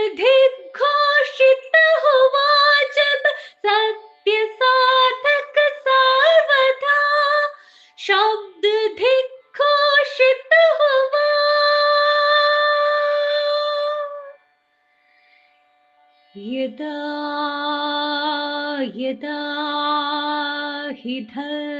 शब्द दिग्घोषित हुआ जब सत्य साधक सर्वथा। शब्द दिग्घोषित हुआ। यदा यदा हि धर्मस्य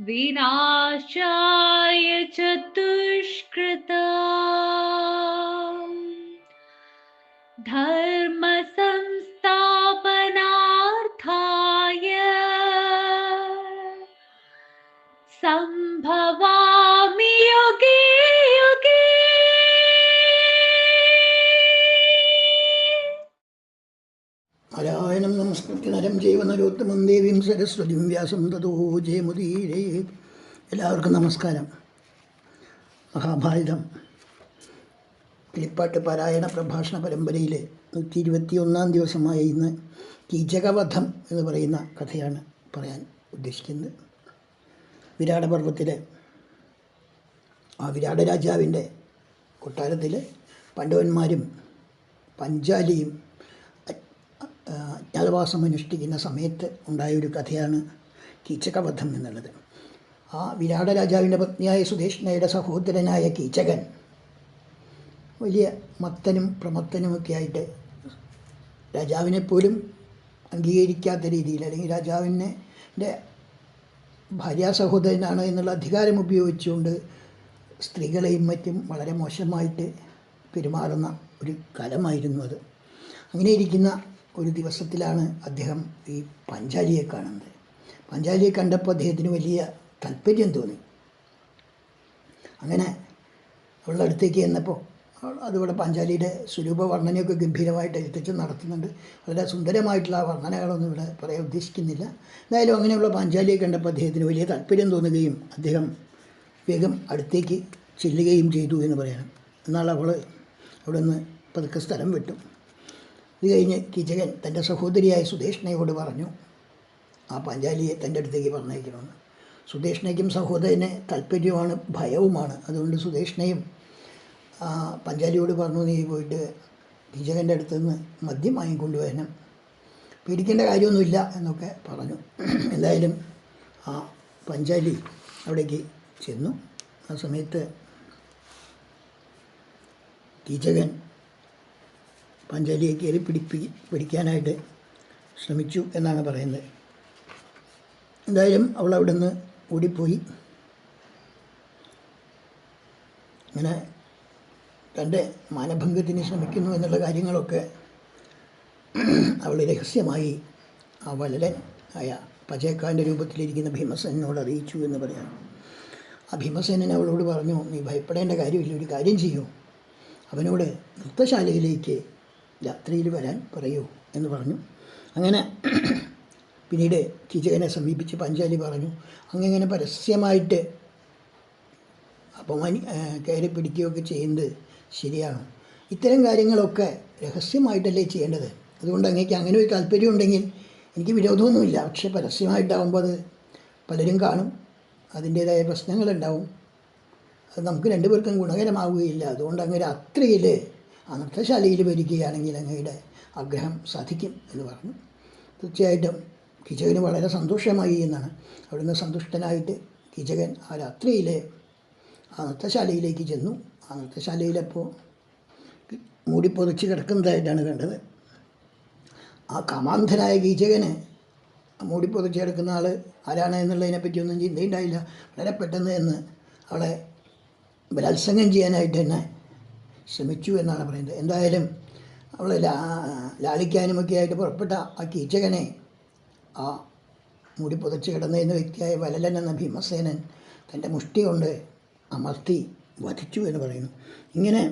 विनाशाय चतुष्कृता। धर्म നാരായണം നമസ്കൃത്യ നരം ജൈവ നരോത്തമം ദേവീം സരസ്വതിം വ്യാസം തതോ ജയമുദീരേ. എല്ലാവർക്കും നമസ്കാരം. മഹാഭാരതം. കിളിപ്പാട്ട് പാരായണ പ്രഭാഷണ പരമ്പരയിലെ നൂറ്റി ഇരുപത്തി ഒന്നാം ദിവസമായ ഇന്ന് കീചകവധം എന്ന് പറയുന്ന കഥയാണ് പറയാൻ ഉദ്ദേശിക്കുന്നത്. വിരാടപർവത്തിലെ ആ വിരാട രാജാവിന്റെ കൊട്ടാരത്തിൽ പാണ്ഡവന്മാരും പഞ്ചാലിയും അജ്ഞാതവാസം അനുഷ്ഠിക്കുന്ന സമയത്ത് ഉണ്ടായ ഒരു കഥയാണ് കീച്ചകബദ്ധം എന്നുള്ളത്. ആ വിരാട രാജാവിന്റെ പത്നിയായ സുദേഷ്ണയുടെ സഹോദരനായ കീച്ചകൻ വലിയ മത്തനും പ്രമത്തനുമൊക്കെ ആയിട്ട് രാജാവിനെ പോലും അംഗീകരിക്കാത്ത രീതിയിൽ അല്ലെങ്കിൽ രാജാവിനെ ഭാര്യാ സഹോദരനാണ് എന്നുള്ള അധികാരം ഉപയോഗിച്ചുകൊണ്ട് സ്ത്രീകളെയും മറ്റും വളരെ മോശമായിട്ട് പെരുമാറുന്ന ഒരു കാലമായിരുന്നു അത്. അങ്ങനെ ഇരിക്കുന്ന ഒരു ദിവസത്തിലാണ് അദ്ദേഹം ഈ പഞ്ചാലിയെ കാണുന്നത്. പഞ്ചാലിയെ കണ്ടപ്പോൾ അദ്ദേഹത്തിന് വലിയ താല്പര്യം തോന്നി. അങ്ങനെ അവളുടെ അടുത്തേക്ക് ചെന്നപ്പോൾ അതുപോലെ പഞ്ചാലിയുടെ സ്വരൂപ വർണനയൊക്കെ ഗംഭീരമായിട്ട് എഴുത്തച്ഛൻ നടത്തുന്നുണ്ട്. വളരെ സുന്ദരമായിട്ടുള്ള വർണനകളൊന്നും ഇവിടെ പറയാൻ ഉദ്ദേശിക്കുന്നില്ല. എന്തായാലും അങ്ങനെയുള്ള പഞ്ചാലിയെ കണ്ടപ്പോൾ അദ്ദേഹത്തിന് വലിയ താല്പര്യം തോന്നുകയും അദ്ദേഹം വേഗം അടുത്തേക്ക് ചെല്ലുകയും ചെയ്തു എന്ന് പറയണം. എന്നാൽ അവൾ അവിടെ നിന്ന് പതുക്കെ സ്ഥലം വിട്ടു. ഇത് കഴിഞ്ഞ് കിചകൻ തന്റെ സഹോദരിയായ സുദേഷ്ണയോട് പറഞ്ഞു ആ പഞ്ചാലിയെ തന്റെ അടുത്തേക്ക് പറഞ്ഞയക്കണമെന്ന്. സുദേഷ്ണയ്ക്കും സഹോദരന് താല്പര്യമാണ് ഭയവുമാണ്. അതുകൊണ്ട് സുദേഷ്ണയും പഞ്ചാലിയോട് പറഞ്ഞു നീ പോയിട്ട് കീചകന്റെ അടുത്ത് നിന്ന് മദ്യം വാങ്ങിക്കൊണ്ടുവരണം പേടിക്കേണ്ട കാര്യമൊന്നുമില്ല എന്നൊക്കെ പറഞ്ഞു. എന്തായാലും ആ പഞ്ചാലി അവിടേക്ക് ചെന്നു. ആ സമയത്ത് കീചകൻ പഞ്ചാലിയെ കയറി പിടിപ്പി പിടിക്കാനായിട്ട് ശ്രമിച്ചു എന്നാണ് പറയുന്നത്. എന്തായാലും അവൾ അവിടെ നിന്ന് ഓടിപ്പോയി. അങ്ങനെ തന്റെ മാനഭംഗത്തിന് ശ്രമിക്കുന്നു എന്നുള്ള കാര്യങ്ങളൊക്കെ അവൾ രഹസ്യമായി ആ വലലൻ ആയ പചേക്കാന്റെ രൂപത്തിലിരിക്കുന്ന ഭീമസേനോട് അറിയിച്ചു എന്ന് പറയാം. ആ ഭീമസേനൻ അവളോട് പറഞ്ഞു നീ ഭയപ്പെടേണ്ട കാര്യമില്ല ഒരു കാര്യം ചെയ്യൂ. അവനോട് നൃത്തശാലയിലേക്ക് രാത്രിയിൽ വരാൻ പറയൂ എന്ന് പറഞ്ഞു. അങ്ങനെ പിന്നീട് കീചകനെ സമീപിച്ച് പഞ്ചാലി പറഞ്ഞു അങ്ങനെ പരസ്യമായിട്ട് അപമാനി കയറി പിടിക്കുകയൊക്കെ ചെയ്യുന്നത് ശരിയാണ്. ഇത്തരം കാര്യങ്ങളൊക്കെ രഹസ്യമായിട്ടല്ലേ ചെയ്യേണ്ടത്? അതുകൊണ്ട് അങ്ങേക്ക് അങ്ങനെ ഒരു താല്പര്യം ഉണ്ടെങ്കിൽ എനിക്ക് വിരോധമൊന്നുമില്ല. പക്ഷേ പരസ്യമായിട്ടാകുമ്പോൾ അത് പലരും കാണും. അതിന്റേതായ പ്രശ്നങ്ങളുണ്ടാവും. അത് നമുക്ക് രണ്ടുപേർക്കും ഗുണകരമാവുകയില്ല. അതുകൊണ്ട് അങ്ങ് രാത്രിയിൽ നൃത്തശാലയിൽ വരികയാണെങ്കിൽ അങ്ങയുടെ ആഗ്രഹം സാധിക്കും എന്ന് പറഞ്ഞു. തീർച്ചയായിട്ടും കിചകന് വളരെ സന്തോഷമായി എന്നാണ്. അവിടുന്ന് സന്തുഷ്ടനായിട്ട് കിചകൻ ആ രാത്രിയിലെ ആ നൃത്തശാലയിലേക്ക് ചെന്നു. ആ നൃത്തശാലയിലപ്പോൾ മൂടിപ്പൊതിച്ച് കിടക്കുന്നതായിട്ടാണ് കണ്ടത്. ആ കാമാന്ധനായ കീചകന് മൂടിപ്പൊതിച്ച് കിടക്കുന്ന ആൾ ആരാണ് എന്നുള്ളതിനെപ്പറ്റി ഒന്നും ചിന്തയുണ്ടായില്ല. വളരെ പെട്ടെന്ന് എന്ന് അവളെ ബലാത്സംഗം ചെയ്യാനായിട്ട് തന്നെ ശ്രമിച്ചു എന്നാണ് പറയുന്നത്. എന്തായാലും അവൾ ലാ ലാളിക്കാനുമൊക്കെ ആയിട്ട് പുറപ്പെട്ട ആ കീചകനെ ആ മുടി പുതച്ച് കിടന്നിരുന്ന വ്യക്തിയായ വലലൻ എന്ന ഭീമസേനൻ തന്റെ മുഷ്ടി കൊണ്ട് അമർത്തി വധിച്ചു എന്ന് പറയുന്നു. ഇങ്ങനെ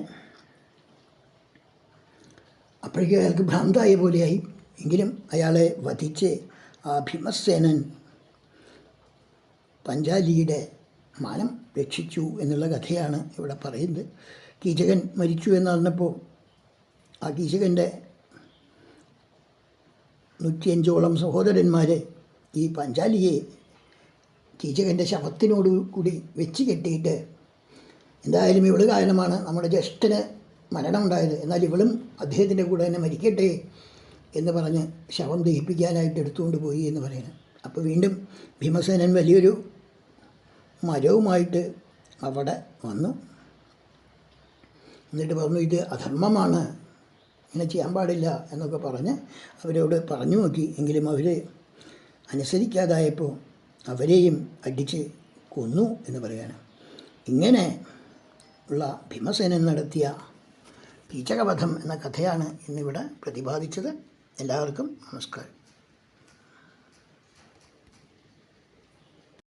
അപ്പോഴേക്കും അയാൾക്ക് ഭ്രാന്തായ പോലെയായി. എങ്കിലും അയാളെ വധിച്ച് ആ ഭീമസേനൻ പഞ്ചാലിയുടെ മാനം രക്ഷിച്ചു എന്നുള്ള കഥയാണ് ഇവിടെ പറയുന്നത്. കീചകൻ മരിച്ചു എന്നറിഞ്ഞപ്പോൾ ആ കീചകന്റെ നൂറ്റിയഞ്ചോളം സഹോദരന്മാരെ ഈ പഞ്ചാലിയെ കീചകന്റെ ശവത്തിനോട് കൂടി വെച്ച് കെട്ടിയിട്ട് എന്തായാലും ഇവൾ കാരണമാണ് നമ്മുടെ ജ്യേഷ്ഠന് മരണം ഉണ്ടായത് എന്നാൽ ഇവളും അദ്ദേഹത്തിന്റെ കൂടെ തന്നെ മരിക്കട്ടെ എന്ന് പറഞ്ഞ് ശവം ദഹിപ്പിക്കാനായിട്ട് എടുത്തുകൊണ്ട് പോയി എന്ന് പറയുന്നത് അപ്പോൾ വീണ്ടും ഭീമസേനൻ വലിയൊരു മരവുമായിട്ട് അവിടെ വന്നു. എന്നിട്ട് പറഞ്ഞു ഇത് അധർമ്മമാണ്. ഇങ്ങനെ ചെയ്യാൻ പാടില്ല എന്നൊക്കെ പറഞ്ഞ് അവരോട് പറഞ്ഞു നോക്കി. എങ്കിലും അവർ അനുസരിക്കാതായപ്പോൾ അവരെയും അടിച്ച് കൊന്നു എന്ന് പറയാണ് ഇങ്ങനെ ഉള്ള ഭീമസേനൻ നടത്തിയ കീചകവധം എന്ന കഥയാണ് ഇന്നിവിടെ പ്രതിപാദിച്ചത്. എല്ലാവർക്കും നമസ്കാരം.